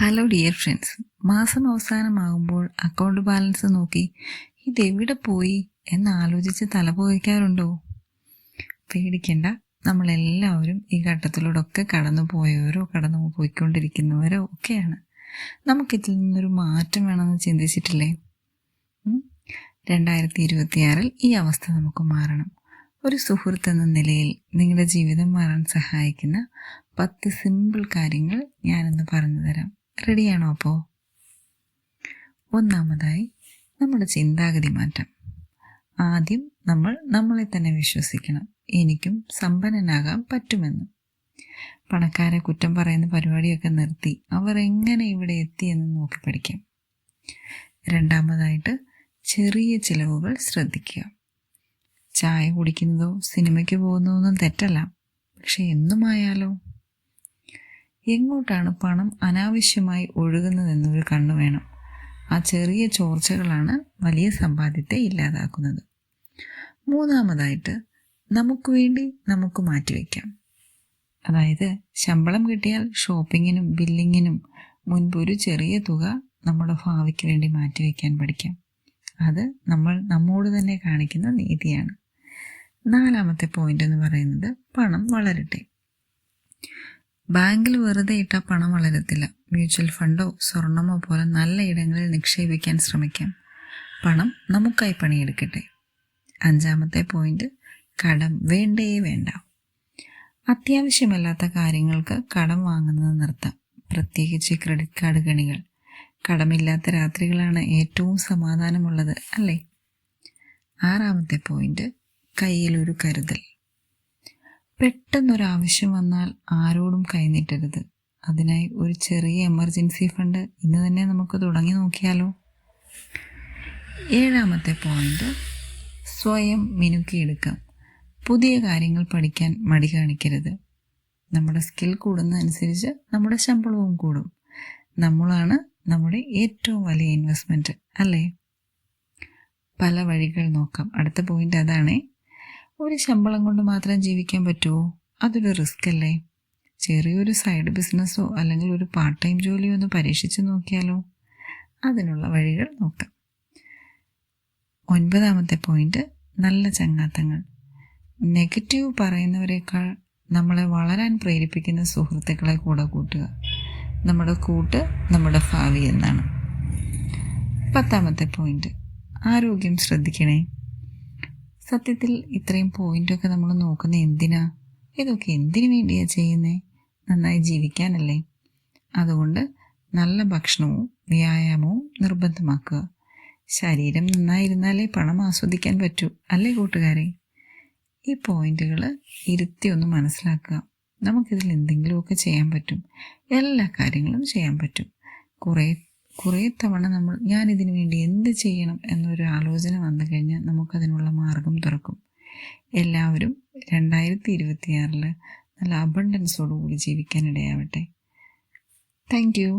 Hello dear friends മാസം അവസാനമാകുമ്പോൾ account balance നോക്കി. ഇതെവിടെ പോയി എന്ന് ആലോചിച്ച് തലപോയിക്കാറുണ്ടോ പേടിക്കണ്ട. നമ്മളെല്ലാവരും ഈ ഘട്ടത്തിലൂടെ ഒക്കെ കടന്നു പോയവരോ കടന്നു പോയിക്കൊണ്ടിരിക്കുന്നവരോ ഒക്കെയാണ്. നമുക്കിതിൽ നിന്നൊരു മാറ്റം വേണമെന്ന് ചിന്തിച്ചിട്ടില്ലേ? രണ്ടായിരത്തി ഇരുപത്തിയാറിൽ ഈ അവസ്ഥ നമുക്ക് മാറണം. ഒരു സുഹൃത്ത് എന്ന നിലയിൽ നിങ്ങളുടെ ജീവിതം മാറാൻ സഹായിക്കുന്ന പത്ത് സിമ്പിൾ കാര്യങ്ങൾ ഞാനൊന്ന് പറഞ്ഞു തരാം. റെഡിയാണോ അപ്പോൾ ഒന്നാമതായി നമ്മുടെ ചിന്താഗതി മാറ്റം. ആദ്യം നമ്മൾ നമ്മളെ തന്നെ വിശ്വസിക്കണം. എനിക്കും സമ്പന്നനാകാൻ പറ്റുമെന്ന്. പണക്കാരെ കുറ്റം പറയുന്ന പരിപാടിയൊക്കെ നിർത്തി അവർ എങ്ങനെ ഇവിടെ എത്തിയെന്ന് നോക്കി പഠിക്കാം. രണ്ടാമതായിട്ട് ചെറിയ ചിലവുകൾ ശ്രദ്ധിക്കുക. ചായ കുടിക്കുന്നതോ സിനിമയ്ക്ക് പോകുന്നതോ ഒന്നും തെറ്റല്ല. പക്ഷെ എന്നുമായാലോ? എങ്ങോട്ടാണ് പണം അനാവശ്യമായി ഒഴുകുന്നതെന്നൊരു കണ്ണു വേണം. ആ ചെറിയ ചോർച്ചകളാണ് വലിയ സമ്പാദ്യത്തെ ഇല്ലാതാക്കുന്നത്. മൂന്നാമതായിട്ട് നമുക്ക് വേണ്ടി നമുക്ക് മാറ്റിവെക്കാം അതായത് ശമ്പളം കിട്ടിയാൽ ഷോപ്പിങ്ങിനും ബില്ലിങ്ങിനും മുൻപ് ഒരു ചെറിയ തുക നമ്മുടെ ഭാവിക്ക് വേണ്ടി മാറ്റിവെക്കാൻ പഠിക്കാം. അത് നമ്മൾ നമ്മോട് തന്നെ കാണിക്കുന്ന നീതിയാണ്. നാലാമത്തെ പോയിന്റ് എന്ന് പറയുന്നത് പണം വളരട്ടെ. ബാങ്കിൽ വെറുതെ ഇട്ട പണം വളരത്തില്ല. മ്യൂച്വൽ ഫണ്ടോ സ്വർണമോ പോലെ നല്ല ഇടങ്ങളിൽ നിക്ഷേപിക്കാൻ ശ്രമിക്കാം. പണം നമുക്കായി പണിയെടുക്കട്ടെ. അഞ്ചാമത്തെ പോയിന്റ് കടം വേണ്ടേ വേണ്ട. അത്യാവശ്യമല്ലാത്ത കാര്യങ്ങൾക്ക് കടം വാങ്ങുന്നത് നിർത്താം. പ്രത്യേകിച്ച് ക്രെഡിറ്റ് കാർഡ് ഗണികൾ കടമില്ലാത്ത രാത്രികളാണ് ഏറ്റവും സമാധാനമുള്ളത് അല്ലേ? ആറാമത്തെ പോയിന്റ് കയ്യിലൊരു കരുതൽ. പെട്ടെന്നൊരാവശ്യം വന്നാൽ ആരോടും കൈനീട്ടരുത്. അതിനായി ഒരു ചെറിയ എമർജൻസി ഫണ്ട് ഇന്ന് തന്നെ നമുക്ക് തുടങ്ങി നോക്കിയാലോ? ഏഴാമത്തെ പോയിന്റ് സ്വയം മിനുക്കിയെടുക്കാം. പുതിയ കാര്യങ്ങൾ പഠിക്കാൻ മടി കാണിക്കരുത്. നമ്മുടെ സ്കിൽ കൂടുന്നതനുസരിച്ച് നമ്മുടെ ശമ്പളവും കൂടും. നമ്മളാണ് നമ്മുടെ ഏറ്റവും വലിയ ഇൻവെസ്റ്റ്മെന്റ് അല്ലേ? പല വഴികൾ നോക്കാം. അടുത്ത പോയിന്റ് അതാണേ ഒരു ശമ്പളം കൊണ്ട് മാത്രം ജീവിക്കാൻ പറ്റുമോ അതൊരു റിസ്ക് അല്ലേ? ചെറിയൊരു സൈഡ് ബിസിനസ്സോ അല്ലെങ്കിൽ ഒരു പാർട്ട് ടൈം ജോലിയോ ഒന്ന് പരീക്ഷിച്ച് നോക്കിയാലോ? അതിനുള്ള വഴികൾ നോക്കാം. ഒൻപതാമത്തെ പോയിന്റ് നല്ല ചങ്ങാത്തങ്ങൾ. നെഗറ്റീവ് പറയുന്നവരെക്കാൾ നമ്മളെ വളരാൻ പ്രേരിപ്പിക്കുന്ന സുഹൃത്തുക്കളെ കൂടെ കൂട്ടുക. നമ്മുടെ കൂട്ട് നമ്മുടെ ഭാവി എന്നാണ്. പത്താമത്തെ പോയിന്റ് ആരോഗ്യം ശ്രദ്ധിക്കണേ. സത്യത്തിൽ ഇത്രയും പോയിന്റൊക്കെ നമ്മൾ നോക്കുന്ന എന്തിനാ? ഇതൊക്കെ എന്തിനു വേണ്ടിയാണ് ചെയ്യുന്നേ? നന്നായി ജീവിക്കാനല്ലേ? അതുകൊണ്ട് നല്ല ഭക്ഷണവും വ്യായാമവും നിർബന്ധമാക്കുക. ശരീരം നന്നായിരുന്നാലേ പണം ആസ്വദിക്കാൻ പറ്റൂ അല്ലേ കൂട്ടുകാരെ? ഈ പോയിന്റുകൾ ഇരുത്തി ഒന്ന് മനസ്സിലാക്കുക. നമുക്കിതിൽ എന്തെങ്കിലുമൊക്കെ ചെയ്യാൻ പറ്റും. എല്ലാ കാര്യങ്ങളും ചെയ്യാൻ പറ്റും. കുറേ കുറേ തവണ നമ്മൾ ഞാൻ ഇതിനു വേണ്ടി എന്ത് ചെയ്യണം എന്നൊരു ആലോചന വന്നു കഴിഞ്ഞാൽ നമുക്കതിനുള്ള മാർഗം തുറക്കും. എല്ലാവരും രണ്ടായിരത്തി ഇരുപത്തിയാറിൽ നല്ല അബണ്ടൻസോടുകൂടി ജീവിക്കാനിടയാവട്ടെ താങ്ക് യു